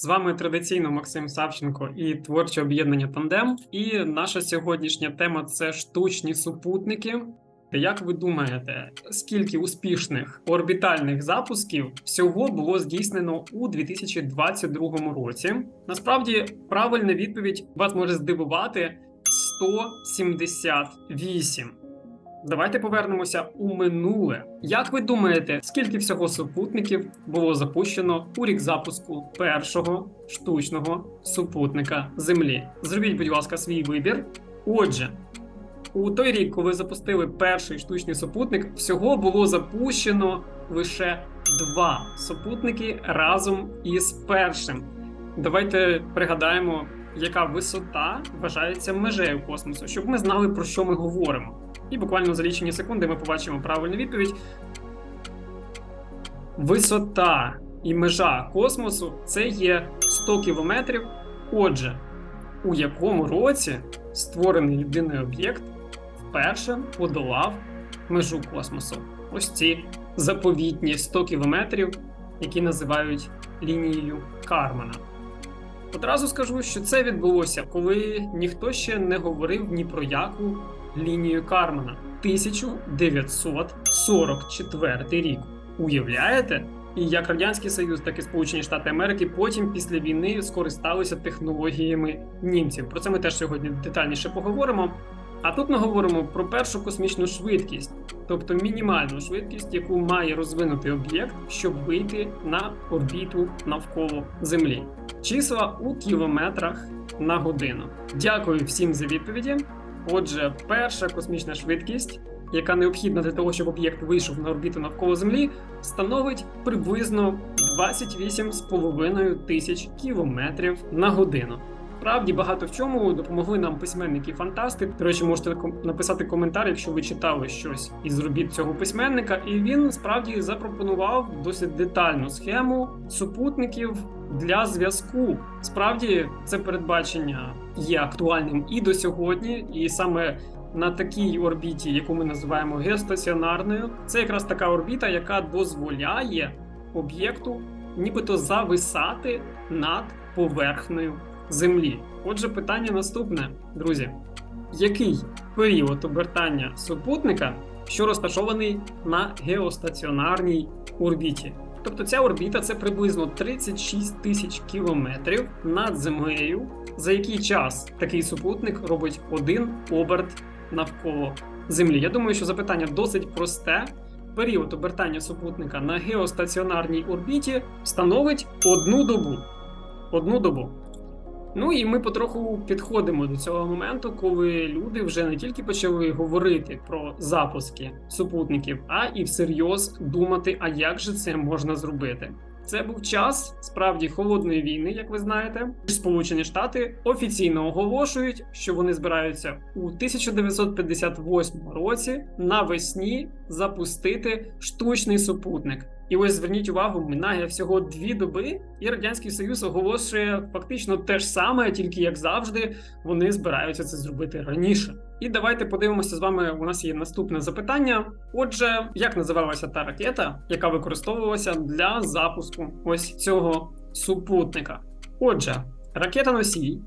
З вами традиційно Максим Савченко і творче об'єднання Тандем. І наша сьогоднішня тема це штучні супутники. Як ви думаєте, скільки успішних орбітальних запусків всього було здійснено у 2022 році? Насправді, правильна відповідь вас може здивувати 178. Давайте повернемося у минуле. Як ви думаєте, скільки всього супутників було запущено у рік запуску першого штучного супутника Землі? Зробіть, будь ласка, свій вибір. Отже, у той рік, коли запустили перший штучний супутник, всього було запущено лише два супутники разом із першим. Давайте пригадаємо, яка висота вважається межею космосу, щоб ми знали про що ми говоримо. І буквально за лічені секунди ми побачимо правильну відповідь. Висота і межа космосу це є 100 кілометрів. Отже, у якому році створений людиною об'єкт вперше подолав межу космосу? Ось ці заповітні 100 кілометрів, які називають лінією Кармана. Одразу скажу, що це відбулося, коли ніхто ще не говорив ні про яку лінію Кармана. 1944 рік. Уявляєте? І як Радянський Союз, так і Сполучені Штати Америки потім після війни скористалися технологіями німців. Про це ми теж сьогодні детальніше поговоримо. А тут ми говоримо про першу космічну швидкість, тобто мінімальну швидкість, яку має розвинути об'єкт, щоб вийти на орбіту навколо Землі. Числа у кілометрах на годину. Дякую всім за відповіді. Отже, перша космічна швидкість, яка необхідна для того, щоб об'єкт вийшов на орбіту навколо Землі, становить приблизно 28,5 тисяч кілометрів на годину. Справді багато в чому допомогли нам письменники-фантасти. До речі, можете написати коментар, якщо ви читали щось із робіт цього письменника, і він справді запропонував досить детальну схему супутників для зв'язку. Справді, це передбачення є актуальним і до сьогодні, і саме на такій орбіті, яку ми називаємо геостаціонарною, це якраз така орбіта, яка дозволяє об'єкту нібито зависати над поверхнею Землі. Отже, питання наступне, друзі: який період обертання супутника, що розташований на геостаціонарній орбіті? Тобто ця орбіта це приблизно 36 тисяч кілометрів над землею, за який час такий супутник робить один оберт навколо Землі. Я думаю, що запитання досить просте. Період обертання супутника на геостаціонарній орбіті становить одну добу. Одну добу. Ну і ми потроху підходимо до цього моменту, коли люди вже не тільки почали говорити про запуски супутників, а і всерйоз думати, а як же це можна зробити. Це був час справді холодної війни, як ви знаєте. Сполучені Штати офіційно оголошують, що вони збираються у 1958 році навесні запустити штучний супутник. І ось зверніть увагу, минає всього дві доби, і радянський союз оголошує фактично те ж саме, тільки як завжди, вони збираються це зробити раніше. І давайте подивимося з вами. У нас є наступне запитання. Отже, як називалася та ракета, яка використовувалася для запуску ось цього супутника? Отже, ракета носій,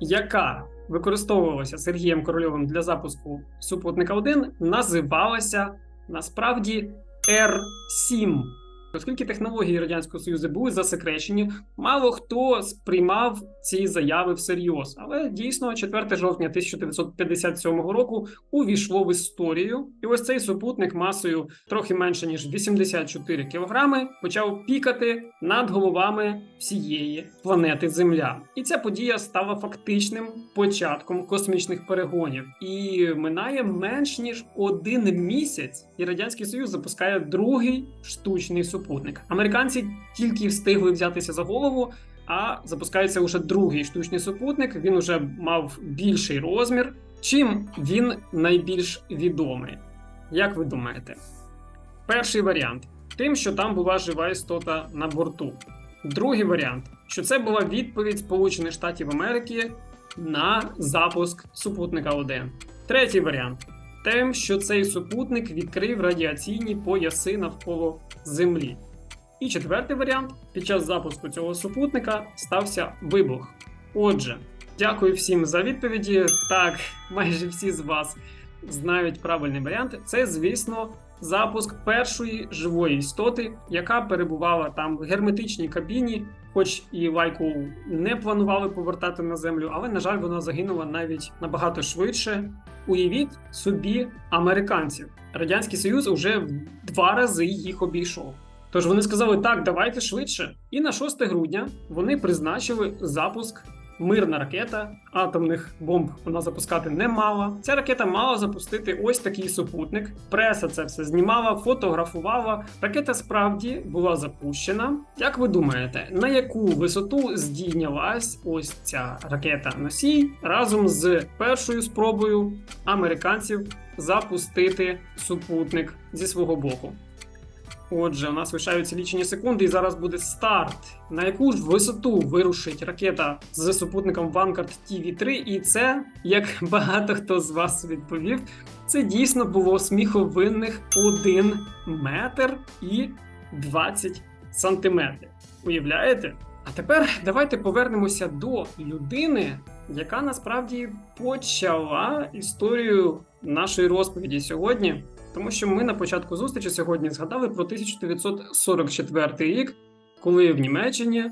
яка використовувалася Сергієм Корольовим для запуску супутника 1, називалася насправді Р-7. Оскільки технології Радянського Союзу були засекречені, мало хто сприймав ці заяви всерйоз. Але дійсно, 4 жовтня 1957 року увійшло в історію, і ось цей супутник масою трохи менше ніж 84 кілограми почав пікати над головами всієї планети Земля. І ця подія стала фактичним початком космічних перегонів. І минає менш ніж один місяць, і радянський союз запускає другий штучний супутник. Американці тільки встигли взятися за голову. А запускається уже другий штучний супутник. Він уже мав більший розмір. Чим він найбільш відомий? Як ви думаєте? Перший варіант тим, що там була жива істота на борту. Другий варіант, що це була відповідь Сполучених Штатів Америки на запуск супутника 1. Третій варіант тим, що цей супутник відкрив радіаційні пояси навколо Землі. І четвертий варіант: під час запуску цього супутника стався вибух. Отже, дякую всім за відповіді. Так, майже всі з вас знають правильний варіант. Це, звісно, запуск першої живої істоти, яка перебувала там в герметичній кабіні, хоч і лайку не планували повертати на землю, але на жаль, вона загинула навіть набагато швидше. Уявіть собі американців. Радянський Союз уже в два рази їх обійшов. Тож вони сказали: так, давайте швидше. І на 6 грудня вони призначили запуск. Мирна ракета атомних бомб вона запускати не мала. Ця ракета мала запустити ось такий супутник. Преса це все знімала, фотографувала. Ракета справді була запущена. Як ви думаєте, на яку висоту здійнялась ось ця ракета носій разом з першою спробою американців запустити супутник зі свого боку? Отже, у нас лишаються лічені секунди, і зараз буде старт. На яку ж висоту вирушить ракета з супутником Vanguard TV3? І це, як багато хто з вас відповів, це дійсно було сміховинних 1 метр і 20 сантиметрів. Уявляєте? А тепер давайте повернемося до людини, яка насправді почала історію нашої розповіді сьогодні. Тому що ми на початку зустрічі сьогодні згадали про 1944 рік, коли в Німеччині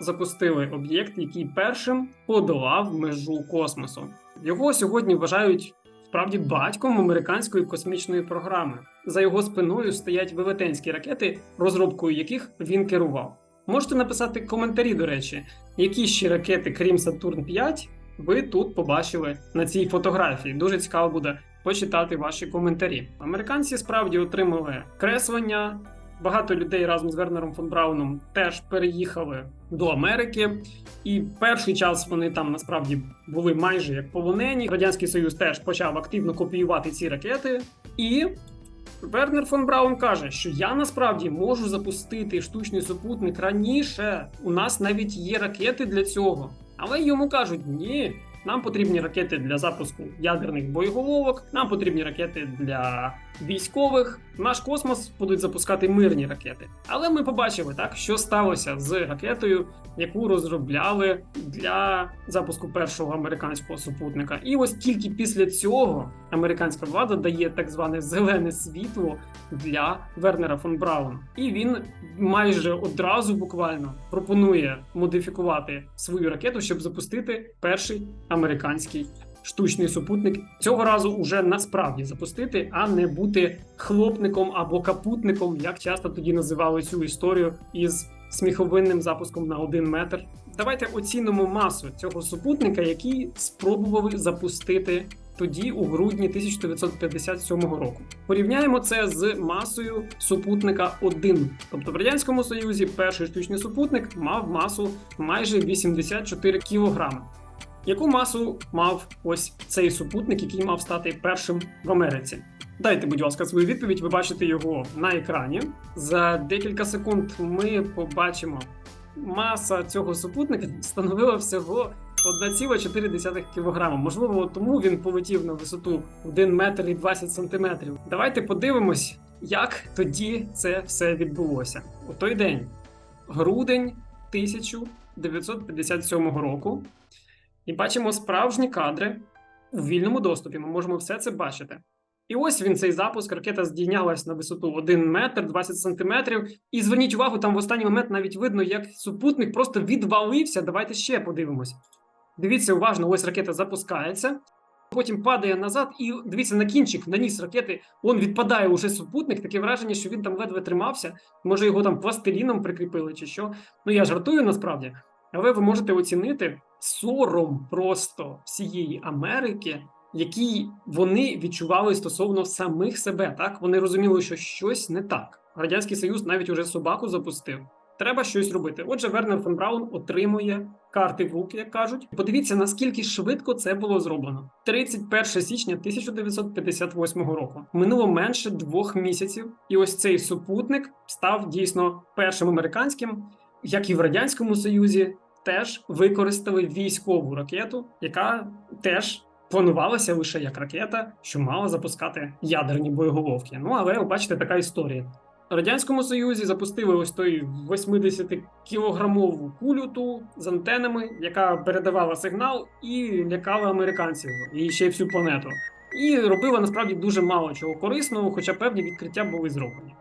запустили об'єкт, який першим подолав межу космосу. Його сьогодні вважають справді батьком американської космічної програми. За його спиною стоять велетенські ракети, розробкою яких він керував. Можете написати коментарі, до речі, які ще ракети, крім Сатурн 5, ви тут побачили на цій фотографії. Дуже цікаво буде почитати ваші коментарі. Американці справді отримали креслення. Багато людей разом з Вернером фон Брауном теж переїхали до Америки, і перший час вони там насправді були майже як полонені. Радянський Союз теж почав активно копіювати ці ракети. І Вернер фон Браун каже, що я насправді можу запустити штучний супутник раніше. У нас навіть є ракети для цього. Але йому кажуть, ні, нам потрібні ракети для запуску ядерних боєголовок, нам потрібні ракети для військових. Наш космос будуть запускати мирні ракети. Але ми побачили так, що сталося з ракетою, яку розробляли для запуску першого американського супутника. І ось тільки після цього американська влада дає так зване зелене світло для Вернера фон Брауна. І він майже одразу буквально пропонує модифікувати свою ракету, щоб запустити перший американський штучний супутник. Цього разу уже насправді запустити, а не бути хлопником або капутником, як часто тоді називали цю історію із сміховинним запуском на один метр. Давайте оцінимо масу цього супутника, який спробували запустити. Тоді, у грудні 1957 року, порівняємо це з масою супутника 1. Тобто в радянському союзі перший штучний супутник мав масу майже 84 кілограми. Яку масу мав ось цей супутник, який мав стати першим в Америці? Дайте, будь ласка, свою відповідь. Ви бачите його на екрані. За декілька секунд ми побачимо, маса цього супутника становила всього 1,4 кг. Можливо, тому він полетів на висоту 1 метр і 20 сантиметрів. Давайте подивимось, як тоді це все відбулося. У той день, грудень 1957 року. І бачимо справжні кадри у вільному доступі. Ми можемо все це бачити. І ось він цей запуск. Ракета здійнялась на висоту 1 метр 20 сантиметрів. І зверніть увагу, там в останній момент навіть видно, як супутник просто відвалився. Давайте ще подивимось. Дивіться уважно, ось ракета запускається, потім падає назад, і дивіться на кінчик, на ніс ракети. Он відпадає уже супутник. Таке враження, що він там ледве тримався. Може його там пластиліном прикріпили чи що. Ну я жартую насправді, але ви можете оцінити сором просто всієї Америки, який вони відчували стосовно самих себе. Так вони розуміли, що щось не так. Радянський Союз навіть уже собаку запустив. Треба щось робити. Отже, Вернер фон Браун отримує карти в руки, як кажуть. Подивіться, наскільки швидко це було зроблено. 31 січня 1958 року. Минуло менше двох місяців, і ось цей супутник став дійсно першим американським, як і в радянському союзі, теж використали військову ракету, яка теж планувалася лише як ракета, що мала запускати ядерні боєголовки. Ну але ви бачите, така історія. Радянському Союзі запустили ось той 80-кілограмову кулю ту з антенами, яка передавала сигнал і лякала американців і ще й всю планету. І робила насправді дуже мало чого корисного, хоча певні відкриття були зроблені.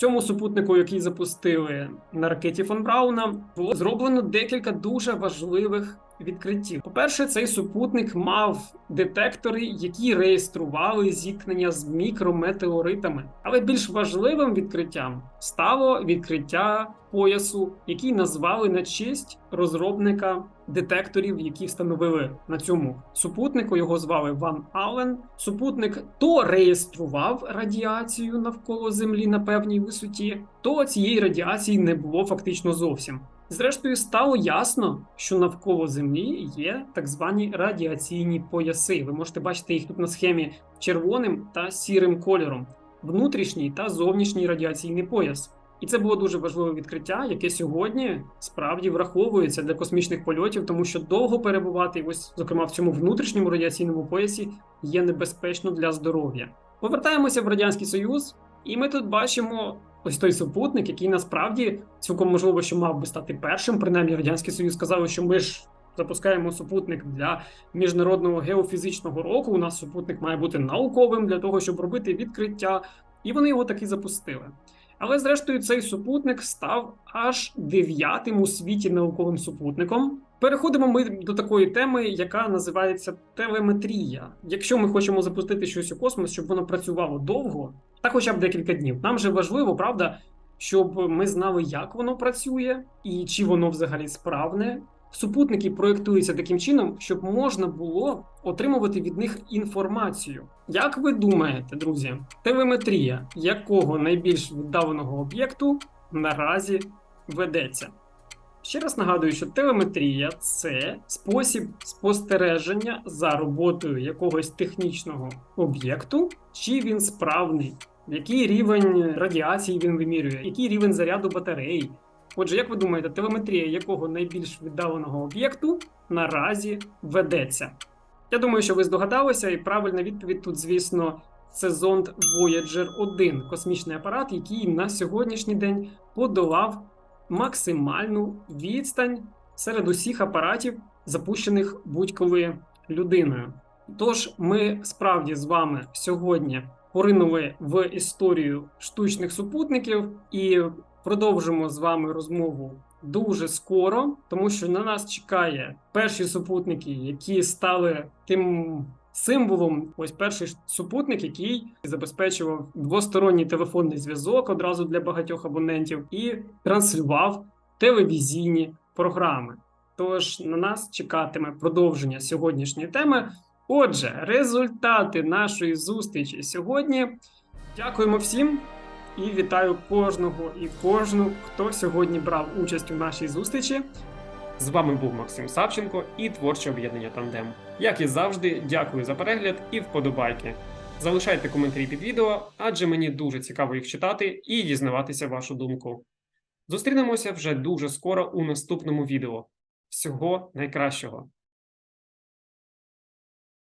Цьому супутнику, який запустили на ракеті фон Брауна, було зроблено декілька дуже важливих відкриттів. По-перше, цей супутник мав детектори, які реєстрували зіткнення з мікрометеоритами. Але більш важливим відкриттям стало відкриття поясу, який назвали на честь розробника детекторів, які встановили на цьому супутнику. Його звали Ван Аллен. Супутник то реєстрував радіацію навколо Землі на певній висоті, то цієї радіації не було фактично зовсім. Зрештою, стало ясно, що навколо Землі є так звані радіаційні пояси. Ви можете бачити їх тут на схемі червоним та сірим кольором, внутрішній та зовнішній радіаційний пояс. І це було дуже важливе відкриття, яке сьогодні справді враховується для космічних польотів, тому що довго перебувати, ось зокрема в цьому внутрішньому радіаційному поясі, є небезпечно для здоров'я. Повертаємося в радянський союз, і ми тут бачимо ось той супутник, який насправді цілком можливо, що мав би стати першим. Принаймні, радянський союз сказав, що ми ж запускаємо супутник для міжнародного геофізичного року. У нас супутник має бути науковим для того, щоб робити відкриття, і вони його таки запустили. Але зрештою цей супутник став аж дев'ятим у світі науковим супутником. Переходимо ми до такої теми, яка називається телеметрія. Якщо ми хочемо запустити щось у космос, щоб воно працювало довго, та хоча б декілька днів. Нам же важливо, правда, щоб ми знали, як воно працює і чи воно взагалі справне. Супутники проєктуються таким чином, щоб можна було отримувати від них інформацію. Як ви думаєте, друзі, телеметрія якого найбільш віддаленого об'єкту наразі ведеться? Ще раз нагадую, що телеметрія це спосіб спостереження за роботою якогось технічного об'єкту, чи він справний, який рівень радіації він вимірює, який рівень заряду батарей. Отже, як ви думаєте, телеметрія якого найбільш віддаленого об'єкту наразі ведеться? Я думаю, що ви здогадалися, і правильна відповідь тут, звісно, це зонд Voyager 1, космічний апарат, який на сьогоднішній день подолав максимальну відстань серед усіх апаратів, запущених будь-коли людиною. Тож ми справді з вами сьогодні поринули в історію штучних супутників і продовжимо з вами розмову дуже скоро, тому що на нас чекає перші супутники, які стали тим символом. Ось перший супутник, який забезпечував двосторонній телефонний зв'язок одразу для багатьох абонентів і транслював телевізійні програми. Тож на нас чекатиме продовження сьогоднішньої теми. Отже, результати нашої зустрічі сьогодні. Дякуємо всім і вітаю кожного і кожну, хто сьогодні брав участь у нашій зустрічі. З вами був Максим Савченко і творче об'єднання Тандем. Як і завжди, дякую за перегляд і вподобайки. Залишайте коментарі під відео, адже мені дуже цікаво їх читати і дізнаватися вашу думку. Зустрінемося вже дуже скоро у наступному відео. Всього найкращого!